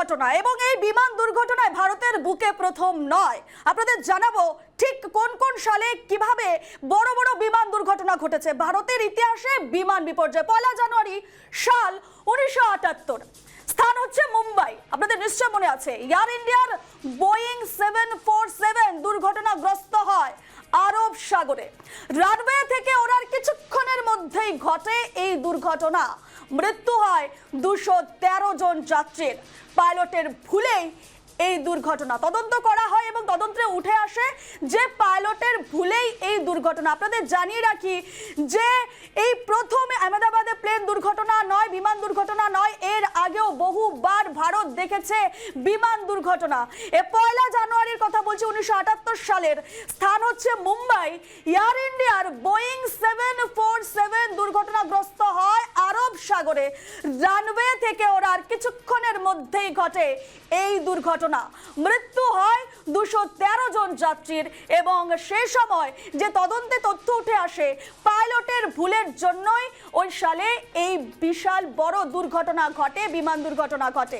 দুর্ঘটনা এবং এই বিমান দুর্ঘটনায় ভারতের বুকে প্রথম নয়। আপনাদের জানাব ঠিক কোন কোন সালে কীভাবে বড় বড় বিমান দুর্ঘটনা ঘটেছে। ভারতের ইতিহাসে বিমান বিপর্যয়, পয়লা জানুয়ারি সাল উনিশশো আটাত্তর। স্থান হচ্ছে মুম্বাই। আপনাদের নিশ্চয় মনে আছে, এয়ার ইন্ডিয়ার বোয়িং সেভেন ফোর সেভেন দুর্ঘটনাগ্রস্ত হয় আরব সাগরে। রানওয়ে থেকে ওড়ার কিছুক্ষণের মধ্যেই ঘটে এই দুর্ঘটনা। মৃত্যু হয় দুশো তেরো জন যাত্রীর। পাইলটের ভুলেই এই দুর্ঘটনা তদন্ত করা হয় এবং তদন্তে উঠে আসে যে পাইলটের ভুলেই এই দুর্ঘটনা। আপনাদের জানিয়ে রাখি যে এই প্রথম আহমেদাবাদে প্লেন দুর্ঘটনা নয়, বিমান দুর্ঘটনা নয়, এর আগেও বহুবার ভারত দেখেছে বিমান দুর্ঘটনা। এ পয়লা জানুয়ারির কথা বলছি, উনিশশো আটাত্তর সালের। স্থান হচ্ছে মুম্বাই। এয়ার ইন্ডিয়ার বোয়িং সেভেন ফোর সেভেন দুর্ঘটনাগ্রস্ত সাগরে রানওয়ে থেকে ওড়ার কিছুক্ষণের মধ্যেই ঘটে এই দুর্ঘটনা। মৃত্যু হয় দুশো তেরো জন যাত্রীর এবং সে সময় যে তদন্তে তথ্য উঠে আসে, পাইলটের ভুলের জন্যই ওই সালে এই বিশাল বড় দুর্ঘটনা ঘটে, বিমান দুর্ঘটনা ঘটে।